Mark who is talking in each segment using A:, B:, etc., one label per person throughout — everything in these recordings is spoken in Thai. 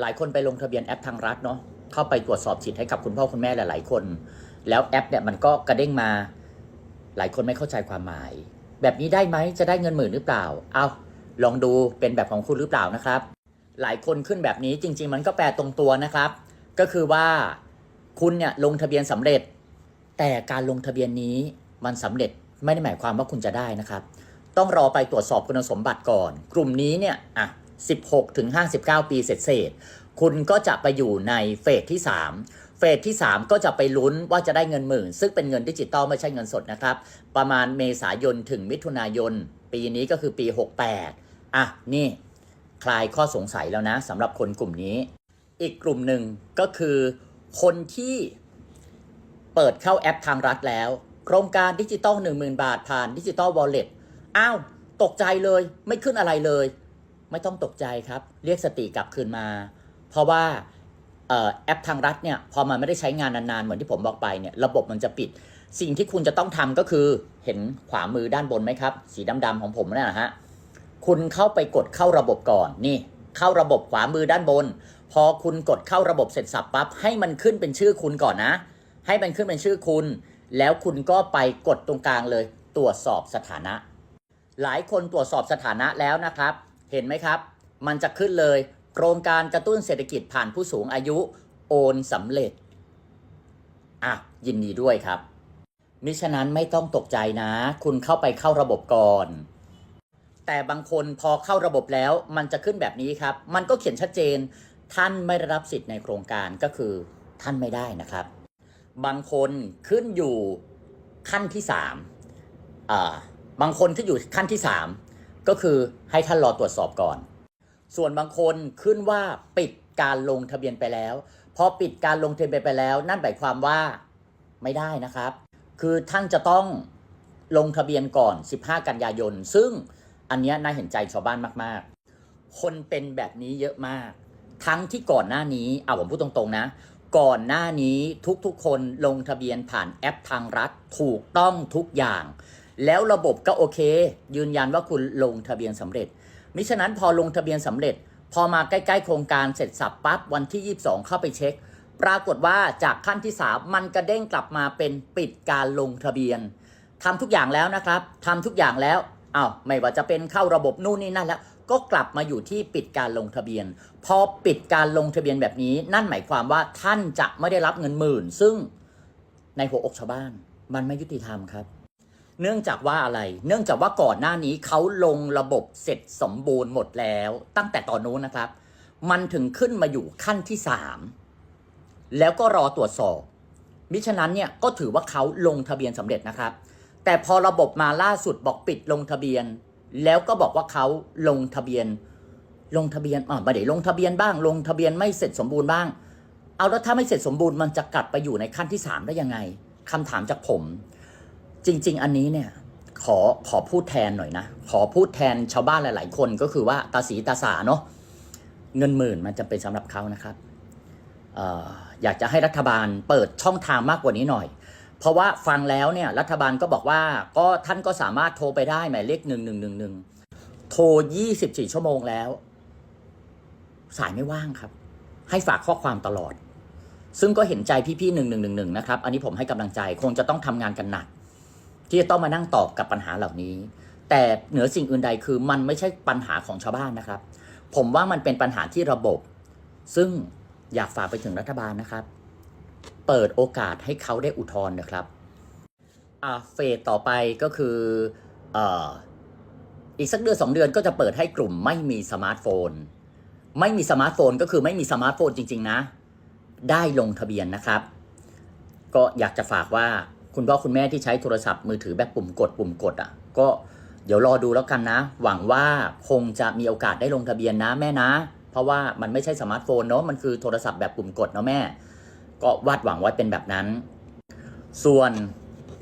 A: หลายคนไปลงทะเบียนแอปทางรัฐเนาะเข้าไปตรวจสอบสิทธิ์ให้กับคุณพ่อคุณแม่หลาย ๆ คน แล้วแอปเนี่ยมันก็กระเด้งมา หลายคนไม่เข้าใจความหมาย แบบนี้ได้ไหมจะได้เงินหมื่นหรือเปล่า เอาลองดูเป็นแบบของคุณหรือเปล่านะครับ หลายคนขึ้นแบบนี้จริง ๆ มันก็แปลตรงตัวนะครับ ก็คือว่าคุณเนี่ยลงทะเบียนสำเร็จ แต่การลงทะเบียนนี้มันสำเร็จไม่ได้หมายความว่าคุณจะได้นะครับ ต้องรอไปตรวจสอบคุณสมบัติก่อน กลุ่มนี้เนี่ยอะ 16ถึง59 ปีเศษๆคุณก็จะไปอยู่ในเฟสที่ 3 เฟสที่ 3 ก็จะไปลุ้นว่าจะได้เงินหมื่น ซึ่งเป็นเงินดิจิตอลไม่ใช่เงินสดนะครับ ประมาณเมษายนถึงมิถุนายน ปีนี้ก็คือปี 68 อะ นี่ คลายข้อสงสัยแล้วนะสำหรับคนกลุ่มนี้ อีกกลุ่มหนึ่งก็คือคนที่เปิดเข้าแอปทางรัฐแล้ว โครงการดิจิตอล10,000 บาทผ่านดิจิตอลวอลเล็ตอ้าว ตกใจเลยไม่ขึ้นอะไรเลย ไม่ต้องตกใจครับ เรียกสติกลับคืนมา เพราะว่าออแอปทางรัฐเนี่ยพอมันไม่ได้ใช้งานนานๆ เหมือนที่ผมบอกไปเนี่ยระบบมันจะปิด สิ่งที่คุณจะต้องทำก็คือเห็นขวามือด้านบนไหมครับ สีดำๆของผมเนี่ยนะฮะคุณเข้าไปกดเข้าระบบก่อนนี่ เข้าระบบขวามือด้านบน พอคุณกดเข้าระบบเสร็จสับปั๊บให้มันขึ้นเป็นชื่อคุณก่อนนะ ให้มันขึ้นเป็นชื่อคุณ แล้วคุณก็ไปกดตรงกลางเลย ตรวจสอบสถานะ หลายคนตรวจสอบสถานะแล้วนะครับ เห็นไหมครับ มันจะขึ้นเลย โครงการกระตุ้นเศรษฐกิจผ่านผู้สูงอายุโอนสำเร็จ อะ ยินดีด้วยครับ มิฉะนั้นไม่ต้องตกใจนะ คุณเข้าไปเข้าระบบก่อน แต่บางคนพอเข้าระบบแล้วมันจะขึ้นแบบนี้ครับ มันก็เขียนชัดเจน ท่านไม่ได้รับสิทธิ์ในโครงการก็คือ ท่านไม่ได้นะครับ บางคนขึ้นอยู่ขั้นที่สามอ่าบางคนขึ้นอยู่ขั้นที่สาม ก็คือให้ท่านรอตรวจสอบก่อน ส่วนบางคนขึ้นว่าปิดการลงทะเบียนไปแล้วพอปิดการลงทะเบียนไปแล้ว นั่นหมายความว่าไม่ได้นะครับ คือท่านจะต้องลงทะเบียนก่อน 15 กันยายน ซึ่งอันนี้น่าเห็นใจชาวบ้านมากๆ คนเป็นแบบนี้เยอะมาก ทั้งที่ก่อนหน้านี้เอาผมพูดตรงๆนะ ก่อนหน้านี้ทุกๆคนลงทะเบียนผ่านแอปทางรัฐถูกต้องทุกอย่าง แล้วระบบก็โอเค ยืนยันว่าคุณลงทะเบียนสำเร็จ มิฉะนั้นพอลงทะเบียนสำเร็จ พอมาใกล้ๆ โครงการเสร็จสับปั๊บวันที่ 22 เข้าไปเช็ค ปรากฏว่าจากขั้นที่ 3 มันกระเด้งกลับมาเป็นปิดการลงทะเบียนทำทุกอย่างแล้วนะครับทำทุกอย่างแล้วอ้าวไม่ว่าจะเป็นเข้าระบบนู่นนี่นั่นแล้วก็กลับมาอยู่ที่ปิดการลงทะเบียน พอปิดการลงทะเบียนแบบนี้ นั่นหมายความว่าท่านจะไม่ได้รับเงินหมื่น ซึ่งในหัวอกชาวบ้านมันไม่ยุติธรรมครับ เนื่องจากว่าอะไร เนื่องจากว่าก่อนหน้านี้เขาลงระบบเสร็จสมบูรณ์หมดแล้ว ตั้งแต่ตอนนู้นนะครับ มันถึงขึ้นมาอยู่ขั้นที่สามแล้วก็รอตรวจสอบ มิฉะนั้นเนี่ยก็ถือว่าเขาลงทะเบียนสำเร็จนะครับ แต่พอระบบมาล่าสุดบอกปิดลงทะเบียน แล้วก็บอกว่าเขาลงทะเบียน ลงทะเบียนอ่าไม่ได้ลงทะเบียนบ้าง ลงทะเบียนไม่เสร็จสมบูรณ์บ้าง เอาแล้วถ้าไม่เสร็จสมบูรณ์มันจะกลับไปอยู่ในขั้นที่สามได้ยังไงคำถามจากผม จริง ๆ อันนี้เนี่ยขอขอพูดแทนหน่อยนะ ขอพูดแทนชาวบ้านหลาย ๆ คนก็คือว่าตาสีตาสาเนาะเงินหมื่นมันจะเป็นสำหรับเขานะครับออยากจะให้รัฐบาลเปิดช่องทางมากกว่านี้หน่อย เพราะว่าฟังแล้วเนี่ยรัฐบาลก็บอกว่าก็ท่านก็สามารถโทรไปได้หมายเลขหนึ่งหนึ่งหนึ่งหนึ่งโทรยี่สิบสี่ชั่วโมงแล้ว สายไม่ว่างครับ ให้ฝากข้อความตลอด ซึ่งก็เห็นใจพี่ๆหนึ่งหนึ่งหนึ่งหนึ่งนะครับ อันนี้ผมให้กำลังใจคงจะต้องทำงานกันหนัก ที่จะต้องมานั่งตอบกับปัญหาเหล่านี้ แต่เหนือสิ่งอื่นใดคือมันไม่ใช่ปัญหาของชาวบ้านนะครับ ผมว่ามันเป็นปัญหาที่ระบบ ซึ่งอยากฝากไปถึงรัฐบาลนะครับ เปิดโอกาสให้เขาได้อุทธรณ์นะครับอาเฟสต่อไปก็คือออีกสักเดือนสองเดือนก็จะเปิดให้กลุ่มไม่มีสมาร์ทโฟน ไม่มีสมาร์ทโฟนก็คือไม่มีสมาร์ทโฟนจริง ๆ นะ ได้ลงทะเบียนนะครับ ก็อยากจะฝากว่า คุณพ่อคุณแม่ที่ใช้โทรศัพท์มือถือแบบปุ่มกดปุ่มกดอะ ก็เดี๋ยวรอดูแล้วกันนะ หวังว่าคงจะมีโอกาสได้ลงทะเบียนนะแม่นะ เพราะว่ามันไม่ใช่สมาร์ทโฟนเนาะมันคือโทรศัพท์แบบปุ่มกดเนาะแม่ ก็วาดหวังไว้เป็นแบบนั้น ส่วน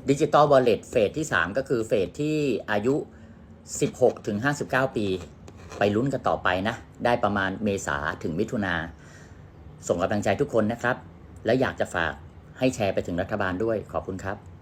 A: ดิจิตอลวอลเล็ตเฟสที่ 3 ก็คือเฟสที่อายุ 16ถึง59 ปี ไปลุ้นกันต่อไปนะ ได้ประมาณเมษาถึงมิถุนาส่งกำลังใจทุกคนนะครับ และอยากจะฝาก ให้แชร์ไปถึงรัฐบาลด้วยขอบคุณครับ